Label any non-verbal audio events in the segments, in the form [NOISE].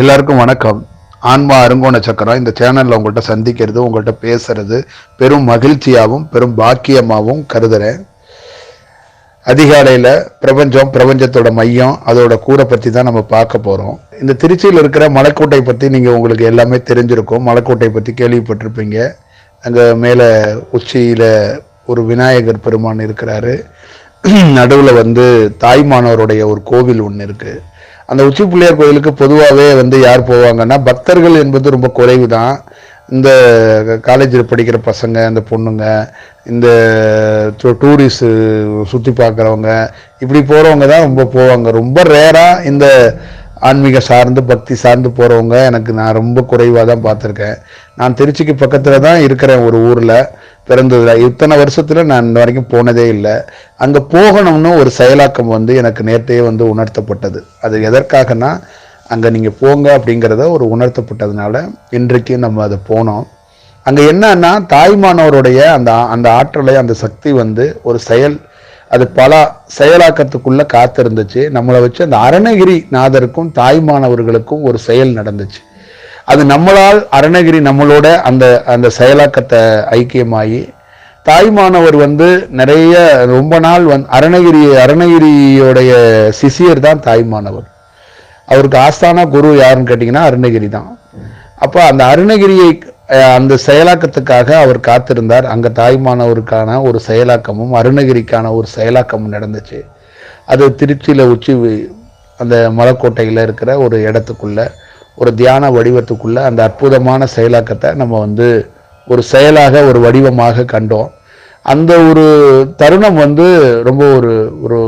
எல்லாருக்கும் வணக்கம். ஆன்மா அருங்கோண சக்கரம் இந்த சேனலில் உங்கள்கிட்ட சந்திக்கிறது உங்கள்கிட்ட பேசுறது பெரும் மகிழ்ச்சியாகவும் பெரும் பாக்கியமாகவும் கருதுறேன். அதிகாலையில் பிரபஞ்சம் பிரபஞ்சத்தோட மையம் அதோட கூரை பற்றி தான் நம்ம பார்க்க போகிறோம் இந்த திருச்சியில் இருக்கிற மலைக்கோட்டை பற்றி நீங்கள் உங்களுக்கு எல்லாமே தெரிஞ்சிருக்கும். மலைக்கோட்டை பற்றி கேள்விப்பட்டிருப்பீங்க. அங்கே மேலே உச்சியில் ஒரு விநாயகர் பெருமான் இருக்கிறாரு. [CLEARS THROAT] நடுவில் வந்து தாய்மானவருடைய ஒரு கோவில் ஒன்று இருக்குது அந்த உச்சி பிள்ளையார் கோயிலுக்கு பொதுவாகவே வந்து யார் போவாங்கன்னா பக்தர்கள் என்பது ரொம்ப குறைவு தான் இந்த காலேஜில் படிக்கிற பசங்க இந்த பொண்ணுங்க இந்த டூரிஸ்ட் சுற்றி பார்க்குறவங்க இப்படி போகிறவங்க தான் ரொம்ப போவாங்க. ரொம்ப ரேராக இந்த ஆன்மீக சார்ந்து பக்தி சார்ந்து போகிறவங்க எனக்கு நான் ரொம்ப குறைவாக தான் பார்த்துருக்கேன். நான் திருச்சிக்கு பக்கத்தில் தான் இருக்கிறேன் ஒரு ஊரில் பிறந்ததில். இத்தனை வருஷத்தில் நான் இன்ன வரைக்கும் போனதே இல்லை. அங்கே போகணும்னு ஒரு செயலாக்கம் வந்து எனக்கு நேற்றையே வந்து உணர்த்தப்பட்டது. அது எதற்காகனா அங்கே நீங்கள் போங்க அப்படிங்கிறத ஒரு உணர்த்தப்பட்டதுனால இன்றைக்கு நம்ம அதை போனோம். அங்கே என்னன்னா தாய்மானவருடைய அந்த அந்த ஆற்றலை அந்த சக்தி வந்து ஒரு செயல் அது பல செயலாக்கத்துக்குள்ள காத்திருந்துச்சு. நம்மளை வச்சு அந்த அருணகிரி நாதருக்கும் தாய்மானவர்களுக்கும் ஒரு செயல் நடந்துச்சு. அது நம்மளால் அருணகிரி நம்மளோட அந்த அந்த செயலாக்கத்தை ஐக்கியமாகி தாய்மானவர் வந்து நிறைய ரொம்ப நாள் வந் அருணகிரி அருணகிரியோடைய சிசியர் தான் தாய்மானவர். அவருக்கு ஆஸ்தான குரு யாருன்னு கேட்டிங்கன்னா அருணகிரி தான். அப்போ அந்த அருணகிரியை அந்த செயலாக்கத்துக்காக அவர் காத்திருந்தார். அங்கே தாய்மானவருக்கான ஒரு செயலாக்கமும் அருணகிரிக்கான ஒரு செயலாக்கமும் நடந்துச்சு. அது திருச்சியில் உச்சி அந்த மலைக்கோட்டையில் இருக்கிற ஒரு இடத்துக்குள்ள ஒரு தியான வடிவத்துக்குள்ள அந்த அற்புதமான செயலாக்கத்தை நம்ம வந்து ஒரு செயலாக ஒரு வடிவமாக கண்டோம். அந்த ஒரு தருணம் வந்து ரொம்ப ஒரு ஒரு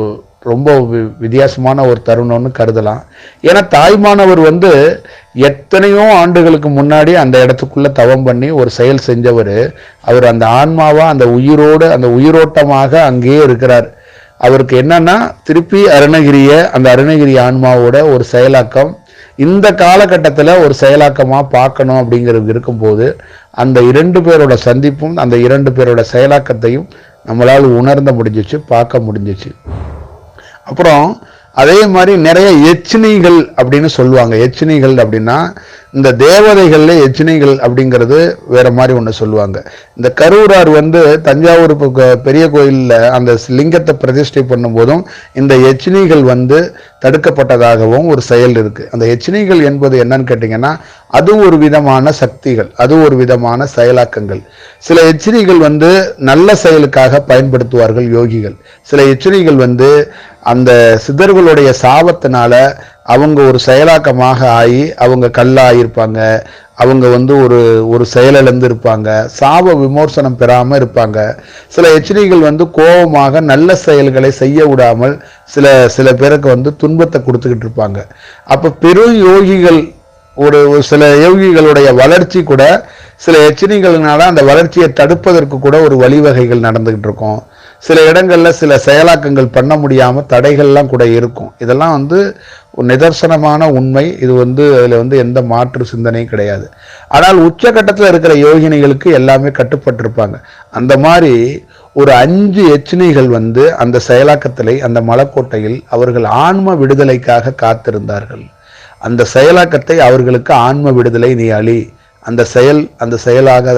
ரொம்ப வி- வித்தியாசமான ஒரு தருணம்னு கருதலாம். ஏன்னா தாய்மானவர் வந்து எத்தனையோ ஆண்டுகளுக்கு முன்னாடி அந்த இடத்துக்குள்ள தவம் பண்ணி ஒரு செயல் செஞ்சவர். அவர் அந்த ஆன்மாவா அந்த உயிரோடு அந்த உயிரோட்டமாக அங்கேயே இருக்கிறார். அவருக்கு என்னன்னா திருப்பி அருணகிரிய அந்த அருணகிரி ஆன்மாவோட ஒரு செயலாக்கம். இந்த காலகட்டத்தில் ஒரு செயலாக்கமாக பார்க்கணும் அப்படிங்கிறது இருக்கும்போது அந்த இரண்டு பேரோட சந்திப்பும் அந்த இரண்டு பேரோட செயலாக்கத்தையும் நம்மளால் உணர்ந்த முடிஞ்சிச்சு பார்க்க முடிஞ்சிச்சு. அப்புறம் அதே மாதிரி நிறைய எச்சினைகள் அப்படின்னு சொல்லுவாங்க. எச்சினைகள் அப்படின்னா இந்த தேவதைகள்ல எச்சினைகள் அப்படிங்கிறது வேற மாதிரி ஒன்று சொல்லுவாங்க. இந்த கரூரார் வந்து தஞ்சாவூர் பெரிய கோயிலில் அந்த லிங்கத்தை பிரதிஷ்டை பண்ணும்போதும் இந்த எச்சினைகள் வந்து தடுக்கப்பட்டதாகவும் ஒரு செயல் இருக்கு. அந்த எச்சினைகள் என்பது என்னன்னு கேட்டிங்கன்னா அது ஒரு விதமான சக்திகள் அது ஒரு விதமான செயலாக்கங்கள். சில எச்சினைகள் வந்து நல்ல செயலுக்காக பயன்படுத்துவார்கள் யோகிகள். சில எச்சினைகள் வந்து அந்த சித்தர்களுடைய சாபத்தினால அவங்க ஒரு செயலாக்கமாக ஆகி அவங்க கல்லாயிருப்பாங்க. அவங்க வந்து ஒரு ஒரு செயலிழந்து இருப்பாங்க சாப விமோசனம் பெறாமல் இருப்பாங்க. சில எச்சரிகள் வந்து கோபமாக நல்ல செயல்களை செய்ய விடாமல் சில சில பேருக்கு வந்து துன்பத்தை கொடுத்துக்கிட்டு இருப்பாங்க. அப்போ பெரும் யோகிகள் ஒரு ஒரு சில யோகிகளுடைய வளர்ச்சி கூட சில எச்சரிகளினால அந்த வளர்ச்சியை தடுப்பதற்கு கூட ஒரு வழிவகைகள் நடந்துகிட்டு இருக்கும். சில இடங்களில் சில செயலாக்கங்கள் பண்ண முடியாமல் தடைகள்லாம் கூட இருக்கும். இதெல்லாம் வந்து நிதர்சனமான உண்மை. இது வந்து அதில் வந்து எந்த மாற்று சிந்தனையும் கிடையாது. ஆனால் உச்சகட்டத்தில் இருக்கிற யோகினிகளுக்கு எல்லாமே கட்டுப்பட்டிருப்பாங்க. அந்த மாதிரி ஒரு அஞ்சு எச்சினிகள் வந்து அந்த செயலாக்கத்திலே அந்த மலைக்கோட்டையில் அவர்கள் ஆன்ம விடுதலைக்காக காத்திருந்தார்கள். அந்த செயலாக்கத்தை அவர்களுக்கு ஆன்ம விடுதலை நீ அழி. அந்த செயல் அந்த செயலாக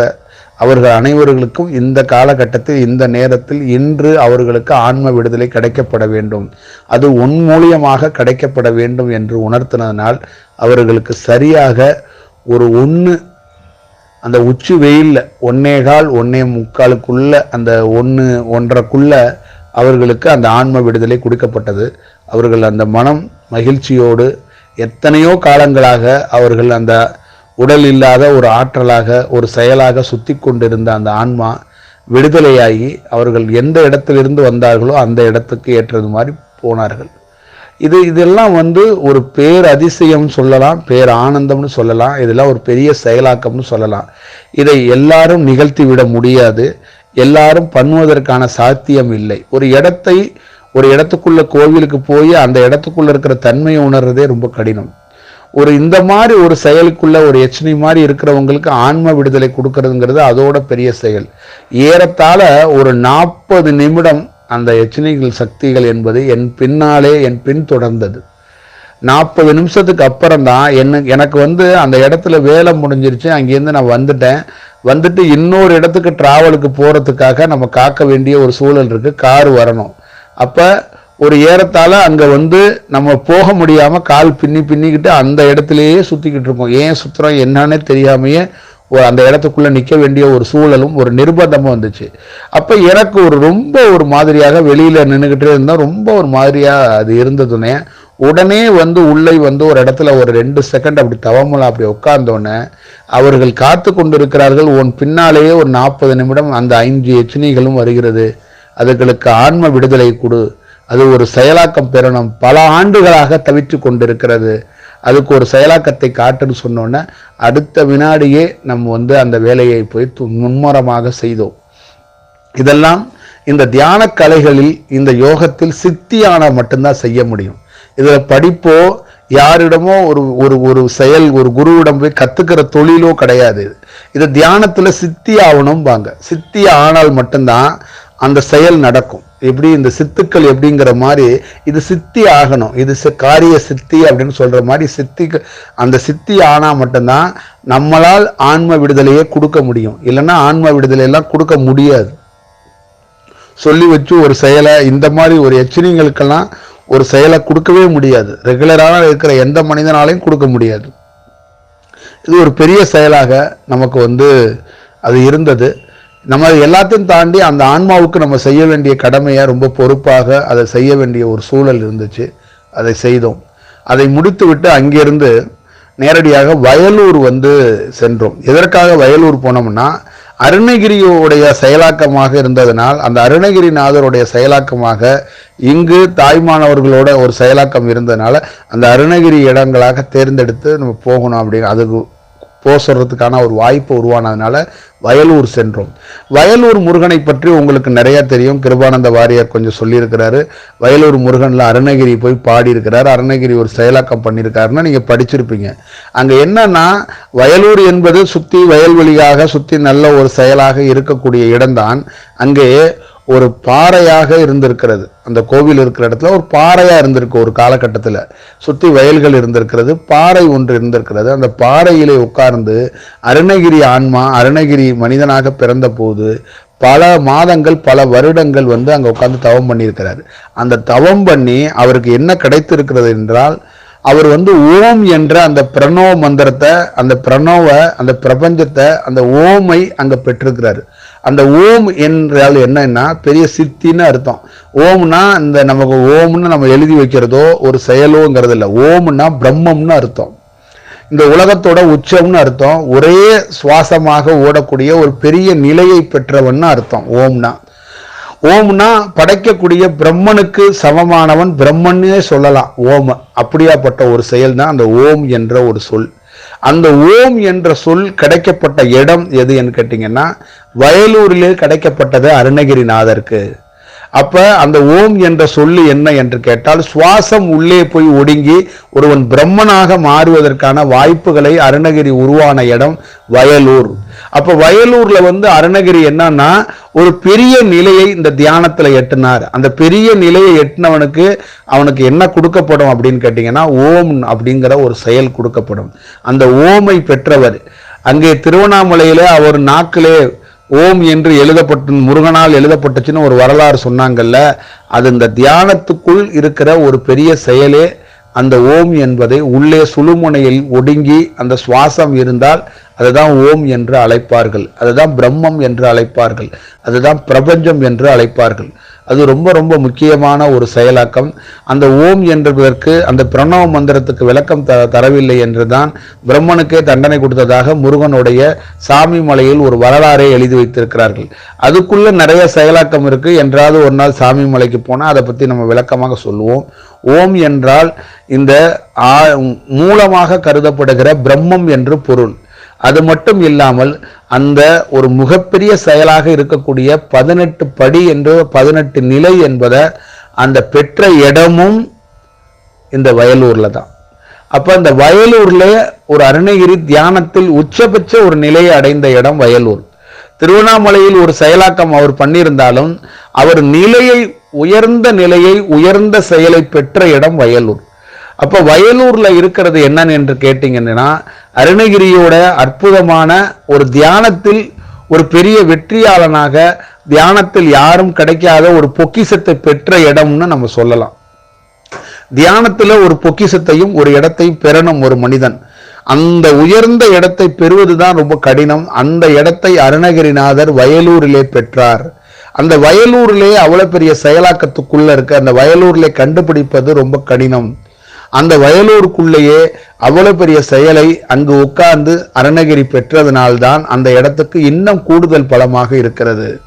அவர்கள் அனைவர்களுக்கும் இந்த காலகட்டத்தில் இந்த நேரத்தில் இன்று அவர்களுக்கு ஆன்ம விடுதலை கிடைக்கப்பட வேண்டும். அது உன் மூலியமாக கிடைக்கப்பட வேண்டும் என்று உணர்த்தினதனால் அவர்களுக்கு சரியாக ஒரு ஒன்று அந்த உச்சி வெயில்ல ஒன்னே கால் ஒன்னே முக்காலுக்குள்ள அந்த ஒன்று ஒன்றரைக்குள்ள அவர்களுக்கு அந்த ஆன்ம விடுதலை கொடுக்கப்பட்டது. அவர்கள் அந்த மனம் மகிழ்ச்சியோடு எத்தனையோ காலங்களாக அவர்கள் அந்த உடல் இல்லாத ஒரு ஆற்றலாக ஒரு செயலாக சுத்தி கொண்டிருந்த அந்த ஆன்மா விடுதலையாகி அவர்கள் எந்த இடத்திலிருந்து வந்தார்களோ அந்த இடத்துக்கு ஏற்றது மாதிரி போனார்கள். இது இதெல்லாம் வந்து ஒரு பேர் அதிசயம் சொல்லலாம் பேர் ஆனந்தம்னு சொல்லலாம் இதெல்லாம் ஒரு பெரிய செயலாக்கம்னு சொல்லலாம். இதை எல்லாரும் நிகழ்த்தி விட முடியாது. எல்லாரும் பண்ணுவதற்கான சாத்தியம் இல்லை. ஒரு இடத்தை ஒரு இடத்துக்குள்ள கோவிலுக்கு போய் அந்த இடத்துக்குள்ள இருக்கிற தன்மையை உணர்றதே ரொம்ப கடினம். ஒரு இந்த மாதிரி ஒரு செயலுக்குள்ள ஒரு எச்சனை மாதிரி இருக்கிறவங்களுக்கு ஆன்ம விடுதலை கொடுக்கறதுங்கிறது அதோட பெரிய செயல். ஏறத்தாழ ஒரு நாற்பது நிமிடம் அந்த எச்சனைகள் சக்திகள் என்பது என் பின்னாலே என் பின் தொடர்ந்தது. நாற்பது நிமிஷத்துக்கு அப்புறம் தான் என்ன எனக்கு வந்து அந்த இடத்துல வேலை முடிஞ்சிருச்சு அங்கேருந்து நான் வந்துட்டேன். வந்துட்டு இன்னொரு இடத்துக்கு டிராவலுக்கு போகிறதுக்காக நம்ம காக்க வேண்டிய ஒரு சூழல் இருக்குது கார் வரணும். அப்போ ஒரு ஏறத்தால் அங்கே வந்து நம்ம போக முடியாமல் கால் பின்னி பின்னிக்கிட்டு அந்த இடத்துலையே சுற்றிக்கிட்டு இருப்போம். ஏன் சுற்றுறோம் என்னன்னே தெரியாமையே ஒரு அந்த இடத்துக்குள்ளே நிற்க வேண்டிய ஒரு சூழலும் ஒரு நிர்பந்தமும் வந்துச்சு. அப்போ எனக்கு ஒரு ரொம்ப ஒரு மாதிரியாக வெளியில் நின்றுக்கிட்டே இருந்தால் ரொம்ப ஒரு மாதிரியாக அது இருந்ததுனே உடனே வந்து உள்ளே வந்து ஒரு இடத்துல ஒரு ரெண்டு செகண்ட் அப்படி தவமலாம் அப்படி உட்கார்ந்தோடனே அவர்கள் காத்து கொண்டிருக்கிறார்கள். உன் பின்னாலேயே ஒரு நாற்பது நிமிடம் அந்த ஐந்து எச்சனைகளும் வருகிறது. அதுகளுக்கு ஆன்ம விடுதலை கொடு. அது ஒரு செயலாக்கம் பெறணும். பல ஆண்டுகளாக தவித்து கொண்டிருக்கிறது. அதுக்கு ஒரு செயலாக்கத்தை காட்டுன்னு சொன்னோன்னே அடுத்த வினாடியே நம்ம வந்து அந்த வேலையை போய் மும்முரமாக செய்தோம். இதெல்லாம் இந்த தியான கலைகளில் இந்த யோகத்தில் சித்தியான மட்டும்தான் செய்ய முடியும். இதில் படிப்போ யாரிடமோ ஒரு ஒரு ஒரு செயல் ஒரு குருவிடம் போய் கத்துக்கிற தொழிலோ கிடையாது. இது. இது தியானத்துல சித்தி ஆகணும்பாங்க சித்தி ஆனால் மட்டும்தான் அந்த செயல் நடக்கும். எப்படி இந்த சித்துக்கள் எப்படிங்கிற மாதிரி இது சித்தி ஆகணும். இது காரிய சித்தி அப்படின்னு சொல்ற மாதிரி சித்தி அந்த சித்தி ஆனால் மட்டும்தான் நம்மளால் ஆன்ம விடுதலையே கொடுக்க முடியும். இல்லைன்னா ஆன்ம விடுதலை எல்லாம் கொடுக்க முடியாது. சொல்லி வச்சு ஒரு செயலை இந்த மாதிரி ஒரு எச்சரிங்களுக்கெல்லாம் ஒரு செயலை கொடுக்கவே முடியாது. ரெகுலராக இருக்கிற எந்த மனிதனாலையும் கொடுக்க முடியாது. இது ஒரு பெரிய செயலாக நமக்கு வந்து அது இருந்தது. நம்ம எல்லாத்தையும் தாண்டி அந்த ஆன்மாவுக்கு நம்ம செய்ய வேண்டிய கடமையை ரொம்ப பொறுப்பாக அதை செய்ய வேண்டிய ஒரு சூழல் இருந்துச்சு. அதை செய்தோம். அதை முடித்துவிட்டு அங்கிருந்து நேரடியாக வயலூர் வந்து சென்றோம். எதற்காக வயலூர் போனோம்னா அருணகிரியுடைய செயலாக்கமாக இருந்ததனால் அந்த அருணகிரிநாதருடைய செயலாக்கமாக இங்கு தாய்மானவர்களோட ஒரு செயலாக்கம் இருந்ததுனால அந்த அருணகிரி இடங்களாக தேர்ந்தெடுத்து நம்ம போகணும் அப்படின்னு அதுக்கு போசுறதுக்கான ஒரு வாய்ப்பு உருவானதுனால வயலூர் சென்றோம். வயலூர் முருகனை பற்றி உங்களுக்கு நிறைய தெரியும். கிருபானந்த வாரியார் கொஞ்சம் சொல்லியிருக்கிறாரு. வயலூர் முருகனில் அருணகிரி போய் பாடியிருக்கிறார். அருணகிரி ஒரு செயலாக்கம் பண்ணியிருக்காருன்னு நீங்கள் படிச்சிருப்பீங்க. அங்கே என்னன்னா வயலூர் என்பது சுற்றி வயல்வெளியாக சுற்றி நல்ல ஒரு செயலாக இருக்கக்கூடிய இடம்தான். அங்கே ஒரு பாறையாக இருந்திருக்கிறது. அந்த கோவில் இருக்கிற இடத்துல ஒரு பாறையாக இருந்திருக்கு ஒரு காலகட்டத்தில். சுற்றி வயல்கள் இருந்திருக்கிறது பாறை ஒன்று இருந்திருக்கிறது. அந்த பாறையிலே உட்கார்ந்து அருணகிரி ஆன்மா அருணகிரி மனிதனாக பிறந்த போது பல மாதங்கள் பல வருடங்கள் வந்து அங்கே உட்காந்து தவம் பண்ணியிருக்கிறார். அந்த தவம் பண்ணி அவருக்கு என்ன கிடைத்திருக்கிறது என்றால் அவர் வந்து ஓம் என்ற அந்த பிரணவ மந்திரத்தை அந்த பிரணவ அந்த பிரபஞ்சத்தை அந்த ஓமை அங்க பெற்றிருக்கிறாரு. அந்த ஓம் என்றால் என்னன்னா பெரிய சித்தின்னு அர்த்தம். ஓம்னா இந்த நமக்கு ஓம்னு நம்ம எழுதி வைக்கிறதோ ஒரு செயலோங்கிறது இல்லை. ஓம்னா பிரம்மம்னு அர்த்தம். இந்த உலகத்தோட உச்சம்னு அர்த்தம். ஒரே சுவாசமாக ஓடக்கூடிய ஒரு பெரிய நிலையை பெற்றவன்னு அர்த்தம். ஓம்னா. ஓம்னா படைக்கக்கூடிய பிரம்மனுக்கு சமமானவன் பிரம்மன்னே சொல்லலாம். ஓம். அப்படியாப்பட்ட ஒரு செயல் தான் அந்த ஓம் என்ற ஒரு சொல். அந்த ஓம் என்ற சொல் கிடைக்கப்பட்ட இடம் எது கேட்டிங்கன்னா வயலூரிலே கிடைக்கப்பட்டது அருணகிரிநாதருக்கு. அப்ப அந்த ஓம் என்ற சொல்லு என்ன என்று கேட்டால் சுவாசம் உள்ளே போய் ஒடுங்கி ஒருவன் பிரம்மனாக மாறுவதற்கான வாய்ப்புகளை அருணகிரி உருவான இடம் வயலூர். அப்ப வயலூர்ல வந்து அருணகிரி என்னன்னா ஒரு பெரிய நிலையை இந்த தியானத்துல எட்டினார். அந்த பெரிய நிலையை எட்டினவனுக்கு அவனுக்கு என்ன கொடுக்கப்படும் அப்படின்னு கேட்டீங்கன்னா ஓம் அப்படிங்கிற ஒரு செயல் கொடுக்கப்படும். அந்த ஓமை பெற்றவர் அங்கே திருவண்ணாமலையில அவர் நாக்கிலே ஓம் என்று எழுதப்பட்ட முருகனால் எழுதப்பட்டுச்சுன்னு ஒரு வரலாறு சொன்னாங்கல்ல அது இந்த தியானத்துக்குள் இருக்கிற ஒரு பெரிய செயலே அந்த ஓம் என்பதை உள்ளே சுழுமுனையில் ஒடுங்கி அந்த சுவாசம் இருந்தால் அதுதான் ஓம் என்று அழைப்பார்கள். அதுதான் பிரம்மம் என்று அழைப்பார்கள். அதுதான் பிரபஞ்சம் என்று அழைப்பார்கள். அது ரொம்ப ரொம்ப முக்கியமான ஒரு செயலாக்கம். அந்த ஓம் என்பதற்கு அந்த பிரணவ மந்திரத்துக்கு விளக்கம் த தரவில்லை என்று தான் பிரம்மனுக்கே தண்டனை கொடுத்ததாக முருகனுடைய சாமி மலையில் ஒரு வரலாறை எழுதி வைத்திருக்கிறார்கள். அதுக்குள்ள நிறைய செயலாக்கம் இருக்கு. என்றாவது ஒரு நாள் சாமி மலைக்கு போனால் அதை பற்றி நம்ம விளக்கமாக சொல்லுவோம். ஓம் என்றால் இந்த ஆ- மூலமாக கருதப்படுகிற பிரம்மம் என்று பொருள். அது மட்டும் இல்லாமல் அந்த ஒரு மிகப்பெரிய செயலாக இருக்கக்கூடிய பதினெட்டு படி என்று பதினெட்டு நிலை என்பதை அந்த பெற்ற இடமும் இந்த வயலூரில் தான். அப்போ அந்த வயலூர்ல ஒரு அருணகிரி தியானத்தில் உச்சபட்ச ஒரு நிலையை அடைந்த இடம் வயலூர். திருவண்ணாமலையில் ஒரு செயலாக்கம் அவர் பண்ணியிருந்தாலும் அவர் நிலையை உயர்ந்த நிலையை உயர்ந்த செயலை பெற்ற இடம் வயலூர். அப்போ வயலூரில் இருக்கிறது என்னன்னு என்று கேட்டீங்கன்னா அருணகிரியோட அற்புதமான ஒரு தியானத்தில் ஒரு பெரிய வெற்றியாளனாக தியானத்தில் யாரும் கிடைக்காத ஒரு பொக்கிஷத்தை பெற்ற இடம்னு நம்ம சொல்லலாம். தியானத்தில் ஒரு பொக்கிஷத்தையும் ஒரு இடத்தையும் பெறணும் ஒரு மனிதன். அந்த உயர்ந்த இடத்தை பெறுவதுதான் ரொம்ப கடினம். அந்த இடத்தை அருணகிரிநாதர் வயலூரிலே பெற்றார். அந்த வயலூரிலே அவ்வளோ பெரிய செயலாக்கத்துக்குள்ள இருக்கு அந்த வயலூரிலே கண்டுபிடிப்பது ரொம்ப கடினம். அந்த வயலூருக்குள்ளேயே அவ்வளவு பெரிய செயலை அங்கு உட்கார்ந்து அருணகிரி பெற்றதனால்தான் அந்த இடத்துக்கு இன்னும் கூடுதல் பலமாக இருக்கிறது.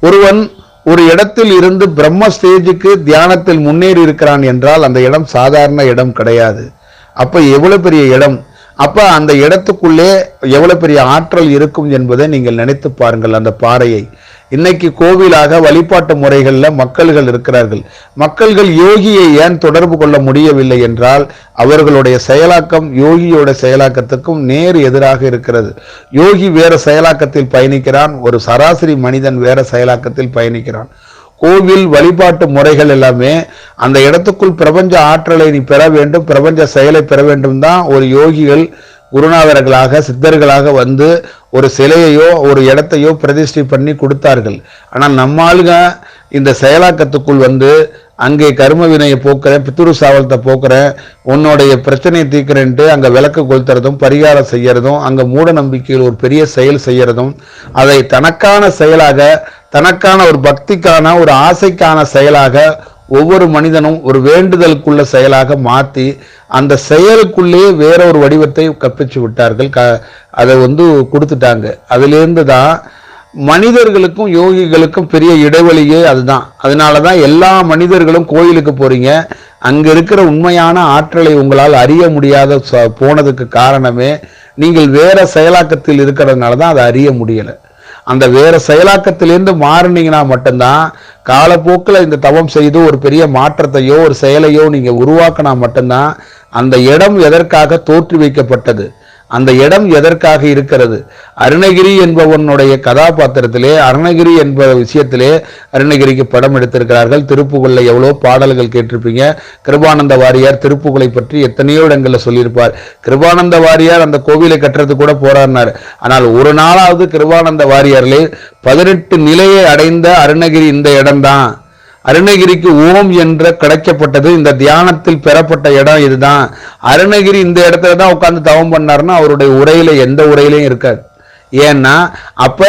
ஒருவன் ஒரு இடத்தில் இருந்து பிரம்ம ஸ்டேஜுக்கு தியானத்தில் முன்னேறி இருக்கிறான் என்றால் அந்த இடம் சாதாரண இடம் கிடையாது. அப்ப எவ்வளவு பெரிய இடம்? அப்ப அந்த இடத்துக்குள்ளே எவ்வளவு பெரிய ஆற்றல் இருக்கும் என்பதை நீங்கள் நினைத்து பாருங்கள் அந்த பாறையை. இன்னைக்கு கோவிலாக வழிபாட்டு முறைகளில் மக்கள்கள் இருக்கிறார்கள். மக்கள்கள் யோகியை ஏன் தொடர்பு கொள்ள முடியவில்லை என்றால் அவர்களுடைய செயலாக்கம் யோகியோட செயலாக்கத்துக்கும் நேர் எதிராக இருக்கிறது. யோகி வேற செயலாக்கத்தில் பயணிக்கிறான் ஒரு சராசரி மனிதன் வேற செயலாக்கத்தில் பயணிக்கிறான். கோவில் வழிபாட்டு முறைகள் எல்லாமே அந்த இடத்துக்குள் பிரபஞ்ச ஆற்றலை நீ பெற வேண்டும் பிரபஞ்ச செயலை பெற வேண்டும் தான் ஒரு யோகிகள் குருநாதர்களாக சித்தர்களாக வந்து ஒரு சிலையையோ ஒரு இடத்தையோ பிரதிஷ்டை பண்ணி கொடுத்தார்கள். ஆனால் நம்மாளுங்க இந்த செயலாக்கத்துக்குள் வந்து அங்கே கரும வினையை போக்குறேன் பித்துரு சாவலத்தை போக்குறேன் உன்னுடைய பிரச்சனையை தீர்க்கிறேன்ட்டு அங்கே விளக்கு கொளுத்துறதும் பரிகாரம் செய்யறதும் அங்கே மூட நம்பிக்கையில் ஒரு பெரிய செயல் செய்யறதும் அதை தனக்கான செயலாக தனக்கான ஒரு பக்திக்கான ஒரு ஆசைக்கான செயலாக ஒவ்வொரு மனிதனும் ஒரு வேண்டுதலுக்குள்ள செயலாக மாற்றி அந்த செயலுக்குள்ளேயே வேற ஒரு வடிவத்தை கற்பிச்சு விட்டார்கள். க அதை வந்து கொடுத்துட்டாங்க. அதுலேருந்து தான் மனிதர்களுக்கும் யோகிகளுக்கும் பெரிய இடைவெளியே அதுதான். அதனால தான் எல்லா மனிதர்களும் கோயிலுக்கு போறீங்க. அங்க இருக்கிற உண்மையான ஆற்றலை உங்களால் அறிய முடியாத ச- போனதுக்கு காரணமே நீங்கள் வேற செயலாக்கத்தில் இருக்கிறதுனால தான் அதை அறிய முடியலை. அந்த வேற செயலாக்கத்திலேருந்து மாறினீங்கன்னா மட்டும்தான் காலப்போக்கில் இந்த தவம் செய்து ஒரு பெரிய மாற்றத்தையோ ஒரு செயலையோ நீங்கள் உருவாக்கினா மட்டும்தான் அந்த இடம் எதற்காக தோற்று வைக்கப்பட்டது அந்த இடம் எதற்காக இருக்கிறது? அருணகிரி என்பவனுடைய கதாபாத்திரத்திலே அருணகிரி என்ப விஷயத்திலே அருணகிரிக்கு படம் எடுத்திருக்கிறார்கள். திருப்புகள்ல எவ்வளோ பாடல்கள் கேட்டிருப்பீங்க. கிருபானந்த வாரியார் திருப்புகளை பற்றி எத்தனையோ இடங்களில் சொல்லியிருப்பார். கிருபானந்த வாரியார் அந்த கோவிலை கட்டுறது கூட போராடினார் ஆனால் ஒரு நாளாவது கிருபானந்த வாரியாரிலே பதினெட்டு நிலையை அடைந்த அருணகிரி இந்த இடம்தான். அருணகிரிக்கு ஓம் என்ற கிடைக்கப்பட்டது. இந்த தியானத்தில் பெறப்பட்ட இடம் இதுதான். அருணகிரி இந்த இடத்துல தான் உட்காந்து தவம் பண்ணாருன்னா அவருடைய உரையில எந்த உரையிலையும் இருக்காது. ஏன்னா அப்ப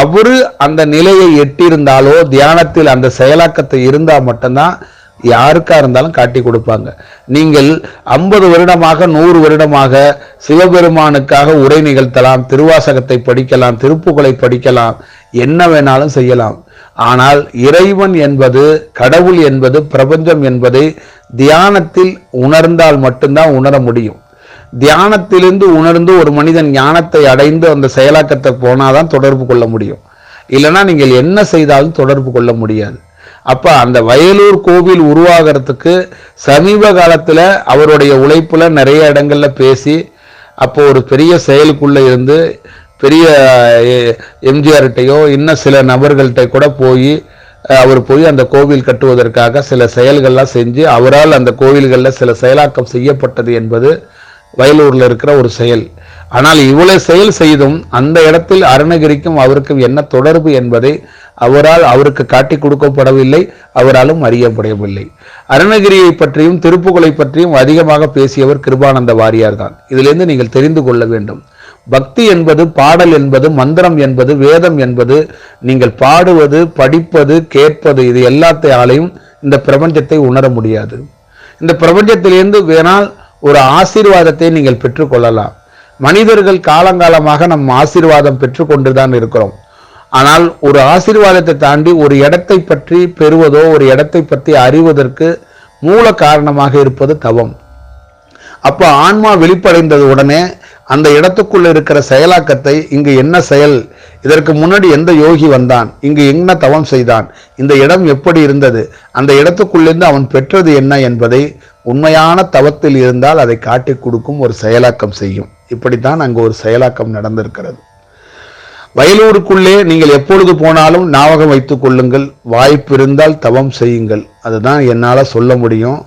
அவரு அந்த நிலையை எட்டியிருந்தாலோ தியானத்தில் அந்த செயலாக்கத்தை இருந்தா மட்டும்தான் யாருக்கா இருந்தாலும் காட்டி கொடுப்பாங்க. நீங்கள் ஐம்பது வருடமாக நூறு வருடமாக சிவபெருமானுக்காக உரை நிகழ்த்தலாம் திருவாசகத்தை படிக்கலாம் திருப்புகளை படிக்கலாம். என்ன வேணாலும் செய்யலாம். ஆனால் இறைவன் என்பது கடவுள் என்பது பிரபஞ்சம் என்பதை தியானத்தில் உணர்ந்தால் மட்டும்தான் உணர முடியும். தியானத்திலிருந்து உணர்ந்து ஒரு மனிதன் ஞானத்தை அடைந்து அந்த செயலாக்கத்தை போனாதான் தொடர்பு கொள்ள முடியும். இல்லைன்னா நீங்கள் என்ன செய்தாலும் தொடர்பு கொள்ள முடியாது. அப்போ அந்த வயலூர் கோவில் உருவாகிறதுக்கு சமீப காலத்தில் அவருடைய உழைப்பில் நிறைய இடங்களில் பேசி அப்போ ஒரு பெரிய செயலுக்குள்ளே இருந்து பெரிய எம்ஜிஆர்கிட்டையோ இன்னும் சில நபர்கள்ட்ட கூட போய் அவர் போய் அந்த கோவில் கட்டுவதற்காக சில செயல்கள்லாம் செஞ்சு அவரால் அந்த கோவில்களில் சில செயலாக்கம் செய்யப்பட்டது என்பது வயலூரில் இருக்கிற ஒரு செயல். ஆனால் இவ்வளவு செயல் செய்தும் அந்த இடத்தில் அருணகிரிக்கும் அவருக்கும் என்ன தொடர்பு என்பதை அவரால் அவருக்கு காட்டி கொடுக்கப்படவில்லை அவராலும் அறியப்படவில்லை. அருணகிரியை பற்றியும் திருப்புகொலை பற்றியும் அதிகமாக பேசியவர் கிருபானந்த வாரியார் தான் இதிலிருந்து நீங்கள் தெரிந்து கொள்ள வேண்டும். பக்தி என்பது பாடல் என்பது மந்திரம் என்பது வேதம் என்பது நீங்கள் பாடுவது படிப்பது கேட்பது இது எல்லாத்தையாலையும் இந்த பிரபஞ்சத்தை உணர முடியாது. இந்த பிரபஞ்சத்திலிருந்து வேணால் ஒரு ஆசீர்வாதத்தை நீங்கள் பெற்றுக்கொள்ளலாம். மனிதர்கள் காலங்காலமாக நம் ஆசீர்வாதம் பெற்றுக்கொண்டுதான் இருக்கிறோம். ஆனால் ஒரு ஆசீர்வாதத்தை தாண்டி ஒரு இடத்தை பற்றி பெறுவதோ ஒரு இடத்தை பற்றி அறிவதற்கு மூல காரணமாக இருப்பது தவம். அப்போ ஆன்மா வெளிப்படைந்தது உடனே அந்த இடத்துக்குள்ள இருக்கிற செயலாக்கத்தை இங்கு என்ன செயல்? இதற்கு முன்னாடி எந்த யோகி வந்தான்? இங்கு என்ன தவம் செய்தான்? இந்த இடம் எப்படி இருந்தது? அந்த இடத்துக்குள்ளிருந்து அவன் பெற்றது என்ன என்பதை உண்மையான தவத்தில் இருந்தால் அதை காட்டிக் கொடுக்கும் ஒரு செயலாக்கம் செய்யும். இப்படித்தான் அங்கு ஒரு செயலாக்கம் நடந்திருக்கிறது. வயலூருக்குள்ளே நீங்கள் எப்பொழுது போனாலும் ஞாபகம் வைத்துக் கொள்ளுங்கள். வாய்ப்பு இருந்தால் தவம் செய்யுங்கள். அதுதான் என்னால் சொல்ல முடியும்.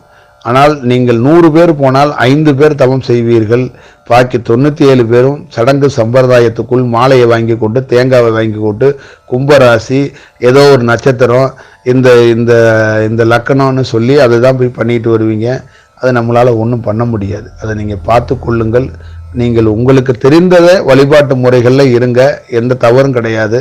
ஆனால் நீங்கள் நூறு பேர் போனால் ஐந்து பேர் தவம் செய்வீர்கள். பாக்கி தொண்ணூற்றி ஏழு பேரும் சடங்கு சம்பிரதாயத்துக்குள் மாலையை வாங்கி கொண்டு தேங்காவை வாங்கி கொண்டு கும்பராசி ஏதோ ஒரு நட்சத்திரம் இந்த இந்த இந்த லக்கணம்னு சொல்லி அதை தான் போய் பண்ணிட்டு வருவீங்க. அதை நம்மளால் ஒன்றும் பண்ண முடியாது. அதை நீங்கள் பார்த்து கொள்ளுங்கள். நீங்கள் உங்களுக்கு தெரிந்ததை வழிபாட்டு முறைகளில் இருங்க. எந்த தவறும் கிடையாது.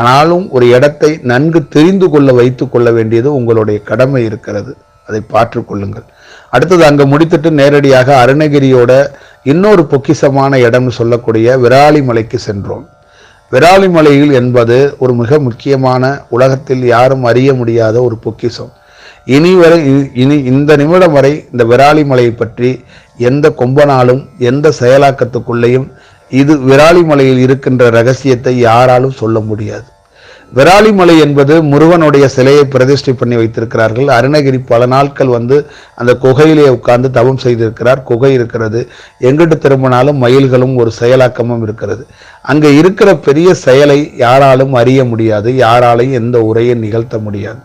ஆனாலும் ஒரு இடத்தை நன்கு தெரிந்து கொள்ள வைத்து கொள்ள வேண்டியது உங்களுடைய கடமை இருக்கிறது. அதை பார்த்து கொள்ளுங்கள். அடுத்தது அங்கே முடித்துட்டு நேரடியாக அருணகிரியோட இன்னொரு பொக்கிஷமான இடம்னு சொல்லக்கூடிய விராலிமலைக்கு சென்றோம். விராலிமலையில் என்பது ஒரு மிக முக்கியமான உலகத்தில் யாரும் அறிய முடியாத ஒரு பொக்கிஷம். இனி வரை இனி இந்த நிமிடம் வரை இந்த விராலிமலையை பற்றி எந்த கொம்பனாலும் எந்த செயலாக்கத்துக்குள்ளேயும் இது விராலிமலையில் இருக்கின்ற ரகசியத்தை யாராலும் சொல்ல முடியாது. விராலிமலை என்பது முருகனுடைய சிலையை பிரதிஷ்டை பண்ணி வைத்திருக்கிறார்கள். அருணகிரி பல நாட்கள் வந்து அந்த குகையிலே உட்கார்ந்து தவம் செய்திருக்கிறார். குகை இருக்கிறது. எங்கிட்டு திரும்பினாலும் மயில்களும் ஒரு செயலாக்கமும் இருக்கிறது. அங்கே இருக்கிற பெரிய செயலை யாராலும் அறிய முடியாது. யாராலையும் எந்த உரையை நிகழ்த்த முடியாது.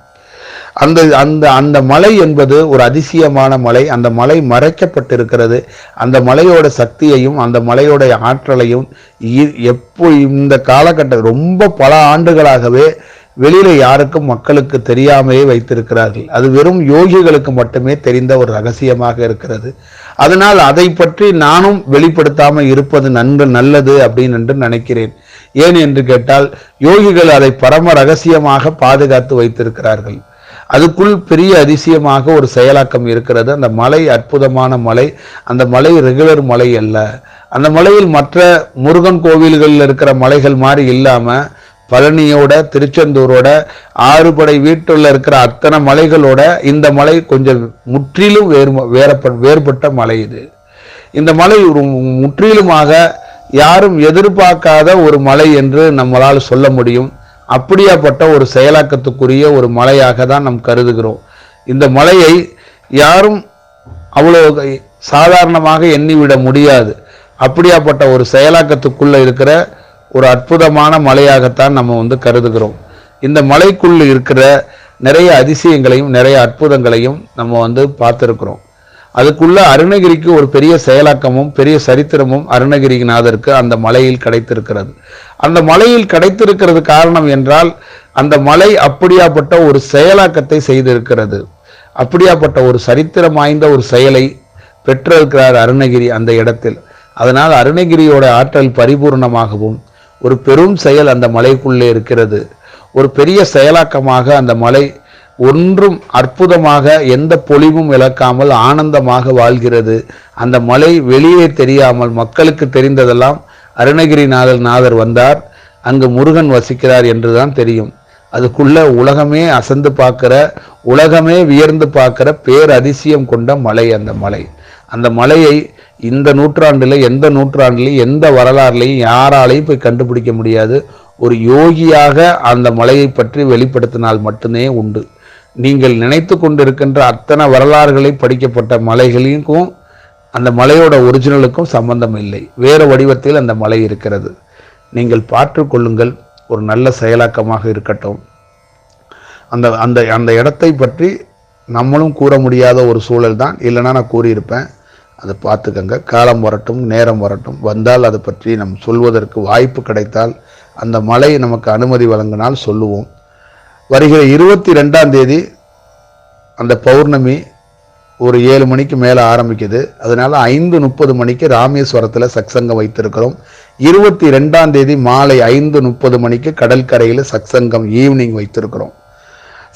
அந்த அந்த அந்த மலை என்பது ஒரு அதிசயமான மலை. அந்த மலை மறைக்கப்பட்டிருக்கிறது. அந்த மலையோட சக்தியையும் அந்த மலையோட ஆற்றலையும் எப்போ இந்த காலகட்டம் ரொம்ப பல ஆண்டுகளாகவே வெளியில யாருக்கும் மக்களுக்கு தெரியாமையே வைத்திருக்கிறார்கள். அது வெறும் யோகிகளுக்கு மட்டுமே தெரிந்த ஒரு ரகசியமாக இருக்கிறது. அதனால் அதை பற்றி நானும் வெளிப்படுத்தாமல் இருப்பது நன்கு நல்லது அப்படின்னு என்று நினைக்கிறேன். ஏன் என்று கேட்டால் யோகிகள் அதை பரம ரகசியமாக பாதுகாத்து வைத்திருக்கிறார்கள். அதுக்குள் பெரிய அதிசயமாக ஒரு செயலாக்கம் இருக்கிறது. அந்த மலை அற்புதமான மலை. அந்த மலை ரெகுலர் மலை அல்ல. அந்த மலையில் மற்ற முருகன் கோவில்களில் இருக்கிற மலைகள் மாதிரி இல்லாமல் பழனியோட திருச்செந்தூரோட ஆறுபடை வீட்டுள்ள இருக்கிற அத்தனை மலைகளோட இந்த மலை கொஞ்சம் முற்றிலும் வேறு வேறப்ப வேறுபட்ட மலை இது. இந்த மலை ஒரு முற்றிலுமாக யாரும் எதிர்பார்க்காத ஒரு மலை என்று நம்மளால் சொல்ல முடியும். அப்படியாப்பட்ட ஒரு செயலாக்கத்துக்குரிய ஒரு மலையாக தான் நாம் கருதுகிறோம். இந்த மலையை யாரும் அவ்வளோ சாதாரணமாக எண்ணிவிட முடியாது. அப்படியாப்பட்ட ஒரு செயலாக்கத்துக்குள்ளே இருக்கிற ஒரு அற்புதமான மலையாகத்தான் நம்ம வந்து கருதுகிறோம். இந்த மலைக்குள்ளே இருக்கிற நிறைய அதிசயங்களையும் நிறைய அற்புதங்களையும் நம்ம வந்து பார்த்துருக்குறோம். அதுக்குள்ள அருணகிரிக்கு ஒரு பெரிய செயலாக்கமும் பெரிய சரித்திரமும் அருணகிரிநாதருக்கு அந்த மலையில் கிடைத்திருக்கிறது. அந்த மலையில் கிடைத்திருக்கிறது காரணம் என்றால் அந்த மலை அப்படியாப்பட்ட ஒரு செயலாக்கத்தை செய்திருக்கிறது. அப்படியாப்பட்ட ஒரு சரித்திரம் வாய்ந்த ஒரு செயலை பெற்றிருக்கிறார் அருணகிரி அந்த இடத்தில். அதனால் அருணகிரியோட ஆற்றல் பரிபூர்ணமாகவும் ஒரு பெரும் செயல் அந்த மலைக்குள்ளே இருக்கிறது. ஒரு பெரிய செயலாக்கமாக அந்த மலை ஒன்றும் அற்புதமாக எந்த பொலிவும் இழக்காமல் ஆனந்தமாக வாழ்கிறது. அந்த மலை வெளியே தெரியாமல் மக்களுக்கு தெரிந்ததெல்லாம் அருணகிரிநாதர் நாதர் வந்தார். அங்கு முருகன் வசிக்கிறார் என்றுதான் தெரியும். அதுக்குள்ள உலகமே அசந்து பார்க்கிற உலகமே வியர்ந்து பார்க்கிற பேர் அதிசயம் கொண்ட மலை அந்த மலை. அந்த மலையை இந்த நூற்றாண்டில் எந்த நூற்றாண்டுலையும் எந்த வரலாறுலையும் யாராலையும் போய் கண்டுபிடிக்க முடியாது. ஒரு யோகியாக அந்த மலையை பற்றி வெளிப்படுத்தினால் மட்டுமே உண்டு. நீங்கள் நினைத்து கொண்டிருக்கின்ற அத்தனை வரலாறுகளை படிக்கப்பட்ட மலைகளுக்கும் அந்த மலையோட ஒரிஜினலுக்கும் சம்பந்தம் இல்லை. வேறு வடிவத்தில் அந்த மலை இருக்கிறது. நீங்கள் பார்த்துக்கொள்ளுங்கள் ஒரு நல்ல செயலாக்கமாக இருக்கட்டும். அந்த அந்த அந்த இடத்தை பற்றி நம்மளும் கூற முடியாத ஒரு சூழல் தான். இல்லைன்னா நான் கூறியிருப்பேன் அதை பார்த்துக்கங்க. காலம் வரட்டும் நேரம் வரட்டும். வந்தால் அதை பற்றி நம் சொல்வதற்கு வாய்ப்பு கிடைத்தால் அந்த மலை நமக்கு அனுமதி வழங்கினால் சொல்லுவோம். வருகிற இருபத்தி ரெண்டாம் தேதி அந்த பௌர்ணமி ஒரு ஏழு மணிக்கு மேலே ஆரம்பிக்குது. அதனால் ஐந்து முப்பது மணிக்கு ராமேஸ்வரத்தில் சக்சங்கம் வைத்திருக்கிறோம். இருபத்தி ரெண்டாம் தேதி மாலை ஐந்து முப்பது மணிக்கு கடற்கரையில் சக்சங்கம் ஈவினிங் வைத்திருக்கிறோம்.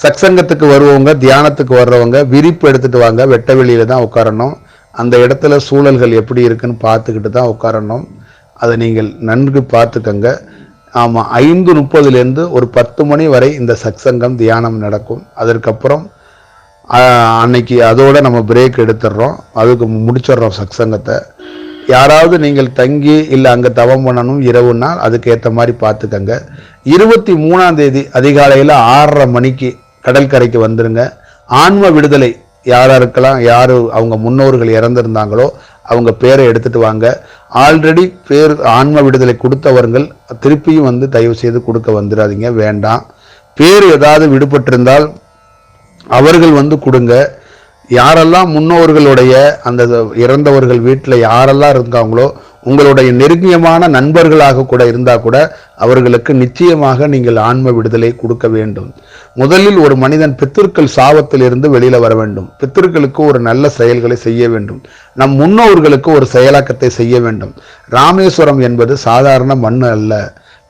சத்சங்கத்துக்கு வருவவங்க தியானத்துக்கு வர்றவங்க விரிப்பு எடுத்துகிட்டு வாங்க வெட்ட வெளியில் தான் உட்காரணும். அந்த இடத்துல சூழல்கள் எப்படி இருக்குன்னு பார்த்துக்கிட்டு தான் உட்காரணும். அதை நீங்கள் நன்கு பார்த்துக்கங்க. ஆமாம் ஐந்து முப்பதுலேருந்து ஒரு பத்து மணி வரை இந்த சத்சங்கம் தியானம் நடக்கும். அதற்கப்புறம் அன்னைக்கு அதோட நம்ம பிரேக் எடுத்துடுறோம். அதுக்கு முடிச்சிடுறோம் சத்சங்கத்தை. யாராவது நீங்கள் தங்கி இல்லை அங்கே தவம் பண்ணணும் இரவுன்னா அதுக்கு ஏற்ற மாதிரி பார்த்துக்கங்க. இருபத்தி மூணாம் தேதி அதிகாலையில் ஆறரை மணிக்கு கடற்கரைக்கு வந்துடுங்க ஆன்ம விடுதலை யாராருக்கெல்லாம் யார் அவங்க முன்னோர்கள் இறந்துருந்தாங்களோ அவங்க பேரை எடுத்துட்டு வாங்க. ஆல்ரெடி பேர் ஆன்ம விடுதலை கொடுத்தவர்கள் திருப்பியும் வந்து தயவு செய்து கொடுக்க வந்துடாதீங்க வேண்டாம். பேர் ஏதாவது விடுபட்டிருந்தால் அவர்கள் வந்து கொடுங்க. யாரெல்லாம் முன்னோர்களுடைய அந்த இறந்தவர்கள் வீட்டில் யாரெல்லாம் இருக்காங்களோ உங்களுடைய நெருங்கியமான நண்பர்களாக கூட இருந்தால் கூட அவர்களுக்கு நிச்சயமாக நீங்கள் ஆன்ம விடுதலை கொடுக்க வேண்டும். முதலில் ஒரு மனிதன் பித்திருக்கள் சாபத்திலிருந்து வெளியில் வர வேண்டும். பித்திருக்களுக்கு ஒரு நல்ல செயல்களை செய்ய வேண்டும். நம் முன்னோர்களுக்கு ஒரு செயலாக்கத்தை செய்ய வேண்டும். ராமேஸ்வரம் என்பது சாதாரண மண் அல்ல.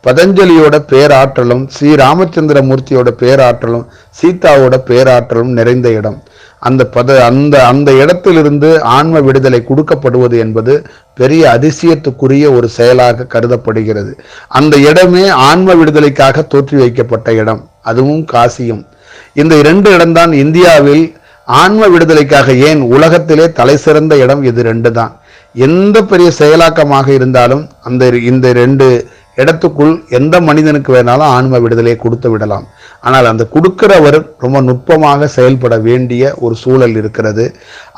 பதஞ்சலியோட பேராற்றலும் ஸ்ரீ ராமச்சந்திரமூர்த்தியோட பேராற்றலும் சீதாவோட பேராற்றலும் நிறைந்த இடம். அந்த பத அந்த அந்த இடத்திலிருந்து ஆன்ம விடுதலை கொடுக்கப்படுவது என்பது பெரிய அதிசயத்துக்குரிய ஒரு செயலாக கருதப்படுகிறது. அந்த இடமே ஆன்ம விடுதலைக்காக தோற்றி வைக்கப்பட்ட இடம் அதுவும் காசியும். இந்த இரண்டு இடம்தான் இந்தியாவில் ஆன்ம விடுதலைக்காக ஏன் உலகத்திலே தலை சிறந்த இடம்? இது ரெண்டு தான் எந்த பெரிய செயலாக்கமாக இருந்தாலும் அந்த இந்த ரெண்டு இடத்துக்குள் எந்த மனிதனுக்கு வேணாலும் ஆன்ம விடுதலையை கொடுத்து விடலாம். ஆனால் அந்த கொடுக்கிறவர் ரொம்ப நுட்பமாக செயல்பட வேண்டிய ஒரு சூழல் இருக்கிறது.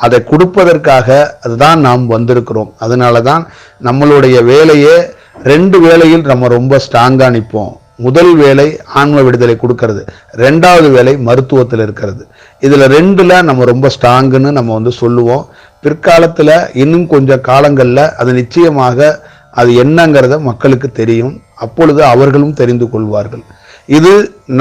அதை கொடுப்பதற்காக அதுதான் நாம் வந்திருக்கிறோம். அதனால தான் நம்மளுடைய வேலையே ரெண்டு வேலையில் நம்ம ரொம்ப ஸ்ட்ராங்காக நிற்போம். முதல் வேலை ஆன்ம விடுதலை கொடுக்கறது. ரெண்டாவது வேலை மருத்துவத்தில் இருக்கிறது. இதில் ரெண்டில் நம்ம ரொம்ப ஸ்ட்ராங்குன்னு நம்ம வந்து சொல்லுவோம். பிற்காலத்தில் இன்னும் கொஞ்சம் காலங்களில் அது நிச்சயமாக அது என்னங்கிறத மக்களுக்கு தெரியும். அப்பொழுது அவர்களும் தெரிந்து கொள்வார்கள். இது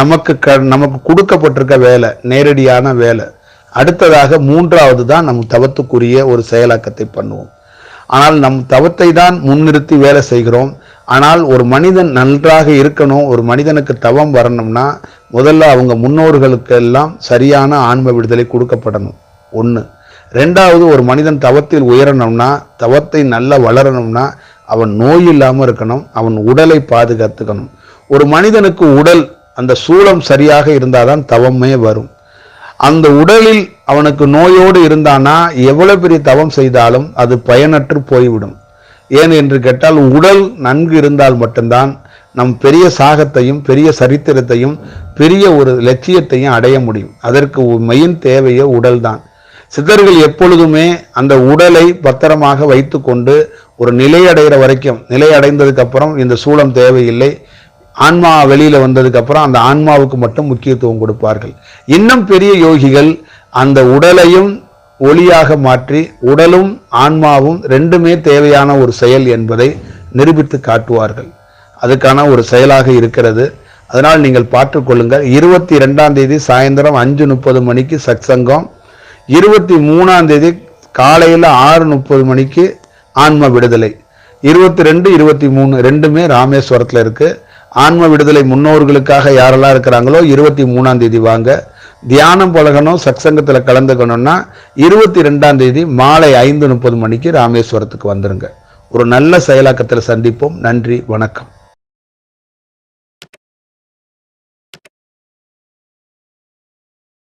நமக்கு க நமக்கு கொடுக்கப்பட்டிருக்க வேலை நேரடியான வேலை. அடுத்ததாக மூன்றாவது தான் நம் தவத்துக்குரிய ஒரு செயலாக்கத்தை பண்ணுவோம். ஆனால் நம் தவத்தை தான் முன்னிறுத்தி வேலை செய்கிறோம். ஆனால் ஒரு மனிதன் நன்றாக இருக்கணும் ஒரு மனிதனுக்கு தவம் வரணும்னா முதல்ல அவங்க முன்னோர்களுக்கு எல்லாம் சரியான ஆன்ம விடுதலை கொடுக்கப்படணும். ஒன்று ரெண்டாவது ஒரு மனிதன் தவத்தில் உயரணும்னா தவத்தை நல்லா வளரணும்னா அவன் நோய் இல்லாமல் இருக்கணும் அவன் உடலை பாதுகாத்துக்கணும். ஒரு மனிதனுக்கு உடல் அந்த சூளம் சரியாக இருந்தாதான் தவமே வரும். அந்த உடலில் அவனுக்கு நோயோடு இருந்தானா எவ்வளோ பெரிய தவம் செய்தாலும் அது பயனற்று போய்விடும். ஏன் என்று கேட்டால் உடல் நன்கு இருந்தால் மட்டும்தான் நம் பெரிய சாகத்தையும் பெரிய சரித்திரத்தையும் பெரிய ஒரு லட்சியத்தையும் அடைய முடியும். அதற்கு மெயின் தேவையே உடல்தான். சித்தர்கள் எப்பொழுதுமே அந்த உடலை பத்திரமாக வைத்துக்கொண்டு ஒரு நிலை அடைகிற வரைக்கும் நிலை அப்புறம் இந்த சூளம் தேவையில்லை ஆன்மா வெளியில் வந்ததுக்கு அப்புறம் அந்த ஆன்மாவுக்கு மட்டும் முக்கியத்துவம் கொடுப்பார்கள். இன்னும் பெரிய யோகிகள் அந்த உடலையும் ஒளியாக மாற்றி உடலும் ஆன்மாவும் ரெண்டுமே தேவையான ஒரு செயல் என்பதை நிரூபித்து காட்டுவார்கள். அதுக்கான ஒரு செயலாக இருக்கிறது. அதனால் நீங்கள் பார்த்துக்கொள்ளுங்கள் இருபத்தி ரெண்டாம் தேதி சாயந்தரம் அஞ்சு முப்பது மணிக்கு சத்சங்கம் இருபத்தி மூணாம் தேதி காலையில் ஆறு முப்பது மணிக்கு ஆன்ம விடுதலை. இருபத்தி ரெண்டு இருபத்தி மூணு ரெண்டுமே ராமேஸ்வரத்தில் இருக்கு. ஆன்ம விடுதலை முன்னோர்களுக்காக யாரெல்லாம் இருக்கிறாங்களோ இருபத்தி மூணாம் தேதி வாங்க. தியானம் பழகணும் சத்சங்கத்தில் கலந்துக்கணும்னா இருபத்தி ரெண்டாம் தேதி மாலை ஐந்து முப்பது மணிக்கு ராமேஸ்வரத்துக்கு வந்துருங்க. ஒரு நல்ல செயலாக்கத்தில் சந்திப்போம். நன்றி வணக்கம்.